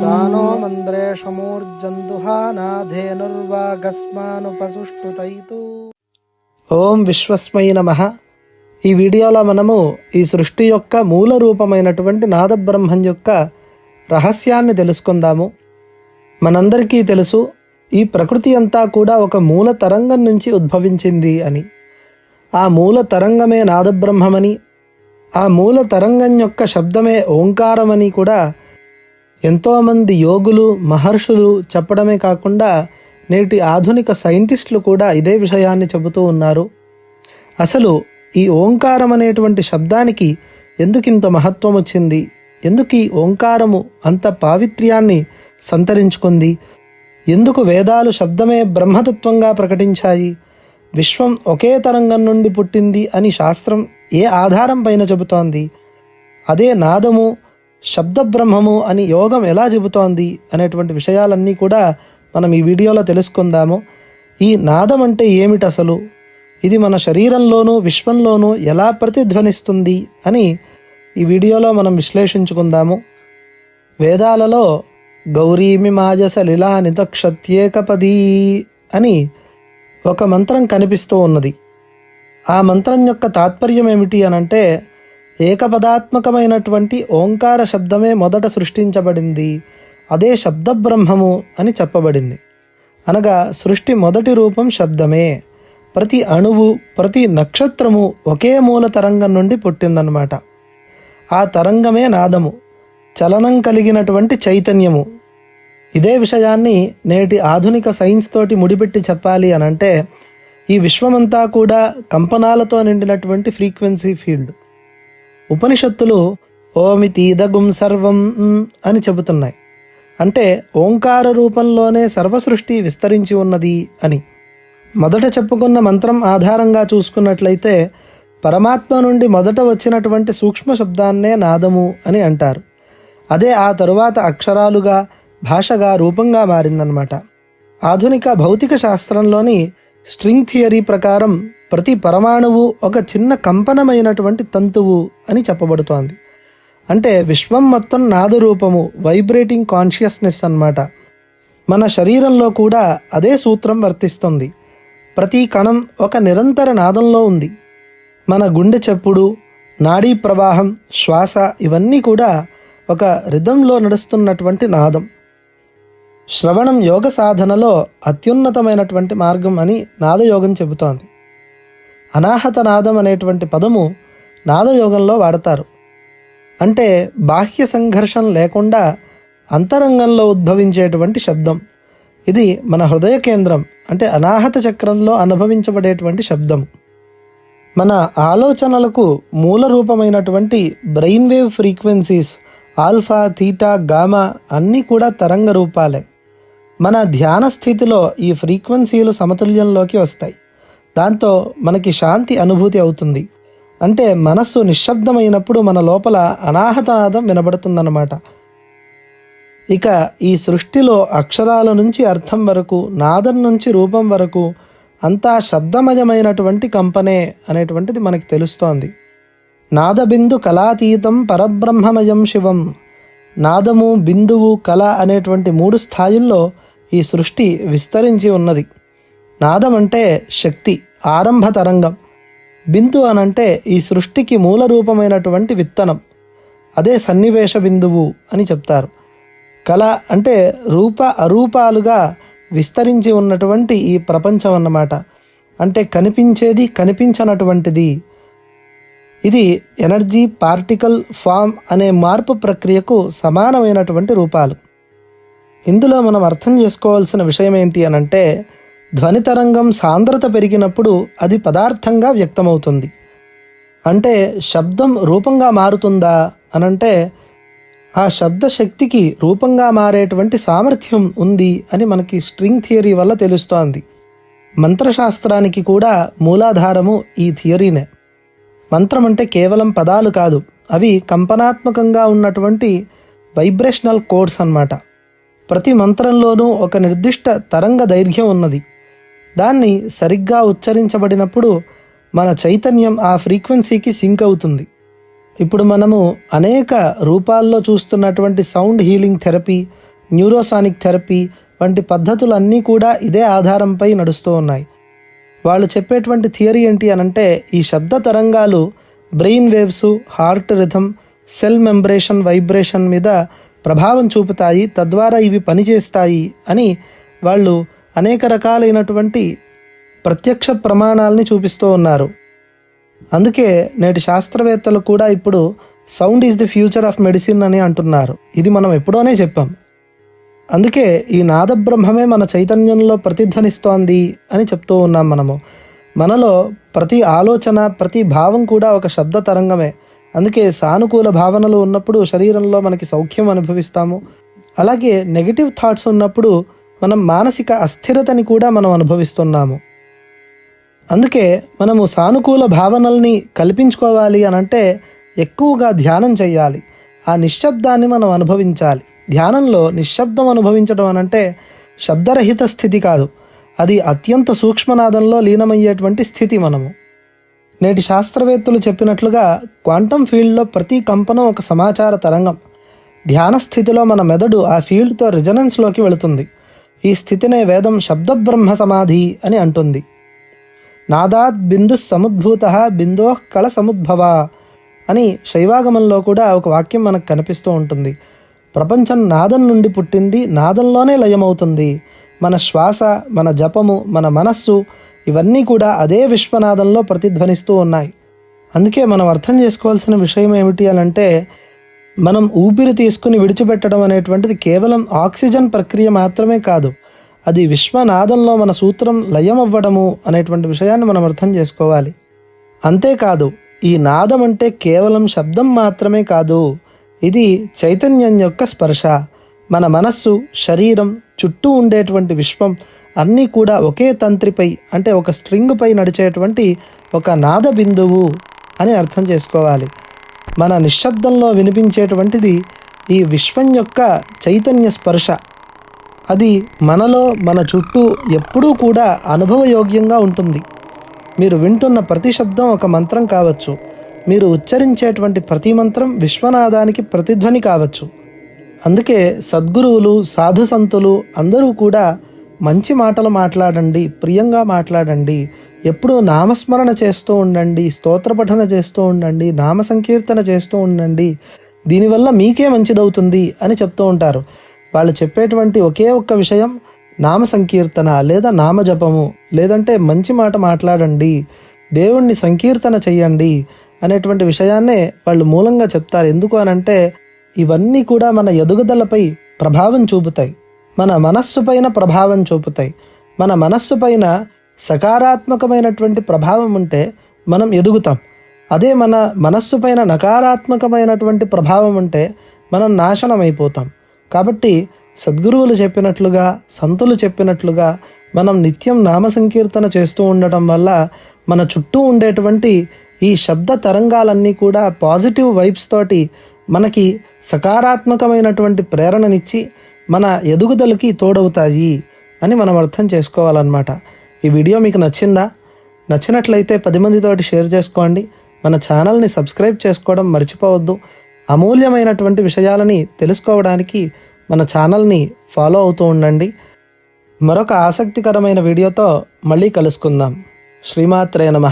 సానో మంద్రేషమూర్జందుహానాధేనుర్వాగస్మానుపసుష్టుతైతు ఓం విశ్వస్మై నమ ఈ వీడియోలో మనము ఈ సృష్టి యొక్క మూల రూపమైనటువంటి నాదబ్రహ్మం యొక్క రహస్యాన్ని తెలుసుకుందాము. మనందరికీ తెలుసు ఈ ప్రకృతి అంతా కూడా ఒక మూల తరంగం నుంచి ఉద్భవించింది అని. ఆ మూల తరంగమే నాదబ్రహ్మమని ఆ మూల తరంగం యొక్క శబ్దమే ఓంకారమని కూడా ఎంతోమంది యోగులు మహర్షులు చెప్పడమే కాకుండా నేటి ఆధునిక సైంటిస్టులు కూడా ఇదే విషయాన్ని చెబుతూ ఉన్నారు. అసలు ఈ ఓంకారం అనేటువంటి శబ్దానికి ఎందుకింత మహత్వం వచ్చింది? ఎందుకు ఈ ఓంకారము అంత పావిత్ర్యాన్ని సంతరించుకుంది? ఎందుకు వేదాలు శబ్దమే బ్రహ్మతత్వంగా ప్రకటించాయి? విశ్వం ఒకే తరంగం నుండి పుట్టింది అని శాస్త్రం ఏ ఆధారం పైన చెబుతోంది? అదే నాదము శబ్దబ్రహ్మము అని యోగం ఎలా చెబుతోంది అనేటువంటి విషయాలన్నీ కూడా మనం ఈ వీడియోలో తెలుసుకుందాము. ఈ నాదం అంటే ఏమిటి అసలు? ఇది మన శరీరంలోనూ విశ్వంలోనూ ఎలా ప్రతిధ్వనిస్తుంది అని ఈ వీడియోలో మనం విశ్లేషించుకుందాము. వేదాలలో గౌరీమి మాజస లీలా నితక్షత్యేకపదీ అని ఒక మంత్రం కనిపిస్తూ ఉన్నది. ఆ మంత్రం యొక్క తాత్పర్యం ఏమిటి అనంటే ఏకపదాత్మకమైనటువంటి ఓంకార శబ్దమే మొదట సృష్టించబడింది. అదే శబ్దబ్రహ్మము అని చెప్పబడింది. అనగా సృష్టి మొదటి రూపం శబ్దమే. ప్రతి అణువు ప్రతి నక్షత్రము ఒకే మూల తరంగం నుండి పుట్టిందన్నమాట. ఆ తరంగమే నాదము. చలనం కలిగినటువంటి చైతన్యము. ఇదే విషయాన్ని నేటి ఆధునిక సైన్స్ తోటి ముడిపెట్టి చెప్పాలి అనంటే ఈ విశ్వమంతా కూడా కంపనాలతో నిండినటువంటి ఫ్రీక్వెన్సీ ఫీల్డ్. ఉపనిషత్తులు ఓమితీదగుం సర్వం అని చెబుతున్నాయి. అంటే ఓంకార రూపంలోనే సర్వసృష్టి విస్తరించి ఉన్నది అని. మొదట చెప్పుకున్న మంత్రం ఆధారంగా చూసుకున్నట్లయితే పరమాత్మ నుండి మొదట వచ్చినటువంటి సూక్ష్మ శబ్దాన్నే నాదము అని అంటారు. అదే ఆ తరువాత అక్షరాలుగా భాషగా రూపంగా మారిందనమాట ఆధునిక భౌతిక శాస్త్రంలోని స్ట్రింగ్ థియరీ ప్రకారం ప్రతి పరమాణువు ఒక చిన్న కంపనమైనటువంటి తంతువు అని చెప్పబడుతోంది. అంటే విశ్వం మొత్తం నాదరూపము వైబ్రేటింగ్ కాన్షియస్నెస్ అన్నమాట. మన శరీరంలో కూడా అదే సూత్రం వర్తిస్తుంది. ప్రతి కణం ఒక నిరంతర నాదంలో ఉంది. మన గుండె చప్పుడు నాడీ ప్రవాహం శ్వాస ఇవన్నీ కూడా ఒక రిధంలో నడుస్తున్నటువంటి నాదం. శ్రవణం యోగ సాధనలో అత్యున్నతమైనటువంటి మార్గం అని నాదయోగం చెబుతోంది. అనాహత నాదం అనేటువంటి పదము నాదయోగంలో వాడతారు. అంటే బాహ్య సంఘర్షణ లేకుండా అంతరంగంలో ఉద్భవించేటువంటి శబ్దం. ఇది మన హృదయ కేంద్రం అంటే అనాహత చక్రంలో అనుభవించబడేటువంటి శబ్దం. మన ఆలోచనలకు మూల రూపమైనటువంటి brain wave frequencies alpha theta gamma అన్నీ కూడా తరంగ రూపాలే. మన ధ్యాన స్థితిలో ఈ ఫ్రీక్వెన్సీలు సమతుల్యంలోకి వస్తాయి. దాంతో మనకి శాంతి అనుభూతి అవుతుంది. అంటే మనస్సు నిశ్శబ్దమైనప్పుడు మన లోపల అనాహతనాదం వినబడుతుందన్నమాట. ఇక ఈ సృష్టిలో అక్షరాల నుంచి అర్థం వరకు నాదం నుంచి రూపం వరకు అంతా శబ్దమయమైనటువంటి కంపనే అనేటువంటిది మనకి తెలుస్తోంది. నాదబిందు కళాతీతం పరబ్రహ్మమయం శివం. నాదము బిందువు కళ అనేటువంటి మూడు స్థాయిల్లో ఈ సృష్టి విస్తరించి ఉన్నది. నాదం అంటే శక్తి. ఆరంభ తరంగం. బిందు అనంటే ఈ సృష్టికి మూల రూపమైనటువంటి విత్తనం. అదే సన్నివేశ బిందువు అని చెప్తారు. కళ అంటే రూప అరూపాలుగా విస్తరించి ఉన్నటువంటి ఈ ప్రపంచం అన్నమాట. అంటే కనిపించేది కనిపించనటువంటిది. ఇది ఎనర్జీ పార్టికల్ ఫామ్ అనే మార్పు ప్రక్రియకు సమానమైనటువంటి రూపాలు. ఇందులో మనం అర్థం చేసుకోవాల్సిన విషయం ఏంటి అనంటే ధ్వని తరంగం సాంద్రత పెరిగినప్పుడు అది పదార్థంగా వ్యక్తమవుతుంది. అంటే శబ్దం రూపంగా మారుతుందా అనంటే ఆ శబ్ద శక్తికి రూపంగా మారేటువంటి సామర్థ్యం ఉంది అని మనకి స్ట్రింగ్ థియరీ వల్ల తెలుస్తోంది. మంత్రశాస్త్రానికి కూడా మూలాధారము ఈ థియరీనే మంత్రం అంటే కేవలం పదాలు కాదు అవి కంపనాత్మకంగా ఉన్నటువంటి వైబ్రేషనల్ కోడ్స్ అన్నమాట. ప్రతి మంత్రంలోనూ ఒక నిర్దిష్ట తరంగ దైర్ఘ్యం ఉన్నది. దాన్ని సరిగ్గా ఉచ్చరించబడినప్పుడు మన చైతన్యం ఆ ఫ్రీక్వెన్సీకి సింక్ అవుతుంది. ఇప్పుడు మనము అనేక రూపాల్లో చూస్తున్నటువంటి sound healing therapy neurosonic therapy వంటి పద్ధతులన్నీ కూడా ఇదే ఆధారంపై నడుస్తూ ఉన్నాయి. వాళ్ళు చెప్పేటువంటి థియరీ ఏంటి అనంటే ఈ శబ్ద తరంగాలు brain waves heart rhythm cell membrane vibration మీద ప్రభావం చూపుతాయి తద్వారా ఇవి పనిచేస్తాయి అని వాళ్ళు అనేక రకాలైనటువంటి ప్రత్యక్ష ప్రమాణాలని చూపిస్తూ ఉన్నారు. అందుకే నేటి శాస్త్రవేత్తలు కూడా ఇప్పుడు sound is the future of medicine అని అంటున్నారు. ఇది మనం ఎప్పుడోనే చెప్పాం. అందుకే ఈ నాదబ్రహ్మమే మన చైతన్యంలో ప్రతిధ్వనిస్తోంది అని చెప్తూ ఉన్నాం మనము. మనలో ప్రతి ఆలోచన ప్రతి భావం కూడా ఒక శబ్ద తరంగమే. అందుకే సానుకూల భావనలు ఉన్నప్పుడు శరీరంలో మనకి సౌఖ్యం అనుభవిస్తాము. అలాగే నెగిటివ్ థాట్స్ ఉన్నప్పుడు మనం మానసిక అస్థిరతని కూడా మనం అనుభవిస్తున్నాము. అందుకే మనము సానుకూల భావనల్ని కల్పించుకోవాలి అనంటే ఎక్కువగా ధ్యానం చేయాలి ఆ నిశ్శబ్దాన్ని మనం అనుభవించాలి. ధ్యానంలో నిశ్శబ్దం అనుభవించడం అనంటే శబ్దరహిత స్థితి కాదు. అది అత్యంత సూక్ష్మనాదంలో లీనమయ్యేటువంటి స్థితి మనము. నేటి శాస్త్రవేత్తలు చెప్పినట్లుగా క్వాంటమ్ ఫీల్డ్లో ప్రతి కంపనం ఒక సమాచార తరంగం. ధ్యాన స్థితిలో మన మెదడు ఆ ఫీల్డ్తో రిజనెన్స్లోకి వెళుతుంది. ఈ స్థితినే వేదం శబ్దబ్రహ్మ సమాధి అని అంటుంది. నాదాత్ బిందు సముద్భూత బిందో కళ సముద్భవ అని శైవాగమంలో కూడా ఒక వాక్యం మనకు కనిపిస్తూ ఉంటుంది. ప్రపంచం నాదం నుండి పుట్టింది నాదంలోనే లయమవుతుంది. మన శ్వాస మన జపము మన మనస్సు ఇవన్నీ కూడా అదే విశ్వనాదంలో ప్రతిధ్వనిస్తూ ఉన్నాయి. అందుకే మనం అర్థం చేసుకోవాల్సిన విషయం ఏమిటి అని అంటే మనం ఊపిరి తీసుకుని విడిచిపెట్టడం అనేటువంటిది కేవలం ఆక్సిజన్ ప్రక్రియ మాత్రమే కాదు అది విశ్వనాదంలో మన సూత్రం లయం అవ్వడము అనేటువంటి విషయాన్ని మనం అర్థం చేసుకోవాలి. అంతేకాదు ఈ నాదం అంటే కేవలం శబ్దం మాత్రమే కాదు ఇది చైతన్యం యొక్క స్పర్శ. మన మనస్సు శరీరం చుట్టూ ఉండేటువంటి విశ్వం అన్నీ కూడా ఒకే తంత్రిపై అంటే ఒక స్ట్రింగ్పై నడిచేటువంటి ఒక నాద బిందువు అని అర్థం చేసుకోవాలి. మన నిశ్శబ్దంలో వినిపించేటువంటిది ఈ విశ్వం యొక్క చైతన్య స్పర్శ. అది మనలో మన చుట్టూ ఎప్పుడూ కూడా అనుభవయోగ్యంగా ఉంటుంది. మీరు వింటున్న ప్రతి శబ్దం ఒక మంత్రం కావచ్చు. మీరు ఉచ్చరించేటువంటి ప్రతి మంత్రం విశ్వనాదానికి ప్రతిధ్వని కావచ్చు. అందుకే సద్గురువులు సాధు సంతులు అందరూ కూడా మంచి మాటలు మాట్లాడండి ప్రియంగా మాట్లాడండి. ఎప్పుడూ నామస్మరణ చేస్తూ ఉండండి స్తోత్రపఠన చేస్తూ ఉండండి నామ సంకీర్తన చేస్తూ ఉండండి. దీనివల్ల మీకే మంచిదవుతుంది అని చెప్తూ ఉంటారు. వాళ్ళు చెప్పేటువంటి ఒకే ఒక్క విషయం నామ సంకీర్తన లేదా నామజపము లేదంటే మంచి మాట మాట్లాడండి దేవుణ్ణి సంకీర్తన చెయ్యండి అనేటువంటి విషయాన్నే వాళ్ళు మూలంగా చెప్తారు. ఎందుకు అనంటే ఇవన్నీ కూడా మన ఎదుగుదలపై ప్రభావం చూపుతాయి. మన మనస్సు పైన ప్రభావం చూపుతాయి. మన మనస్సు పైన సకారాత్మకమైనటువంటి ప్రభావం ఉంటే మనం ఎదుగుతాం. అదే మన మనస్సు పైన నకారాత్మకమైనటువంటి ప్రభావం ఉంటే మనం నాశనం అయిపోతాం కాబట్టి సద్గురువులు చెప్పినట్లుగా సంతులు చెప్పినట్లుగా మనం నిత్యం నామ సంకీర్తన చేస్తూ ఉండటం వల్ల మన చుట్టూ ఉండేటువంటి ఈ శబ్ద తరంగాలన్నీ కూడా పాజిటివ్ వైబ్స్ తోటి మనకి సకారాత్మకమైనటువంటి ప్రేరణనిచ్చి మన ఎదుగుదలకి తోడవుతాయి అని మనం అర్థం చేసుకోవాలన్నమాట. ఈ వీడియో మీకు నచ్చిందా? నచ్చినట్లయితే పది మందితోటి షేర్ చేసుకోండి. మన ఛానల్ని సబ్స్క్రైబ్ చేసుకోవడం మర్చిపోవద్దు. అమూల్యమైనటువంటి విషయాలని తెలుసుకోవడానికి మన ఛానల్ని ఫాలో అవుతూ ఉండండి. మరొక ఆసక్తికరమైన వీడియోతో మళ్ళీ కలుసుకుందాం. శ్రీమాత్రే నమ.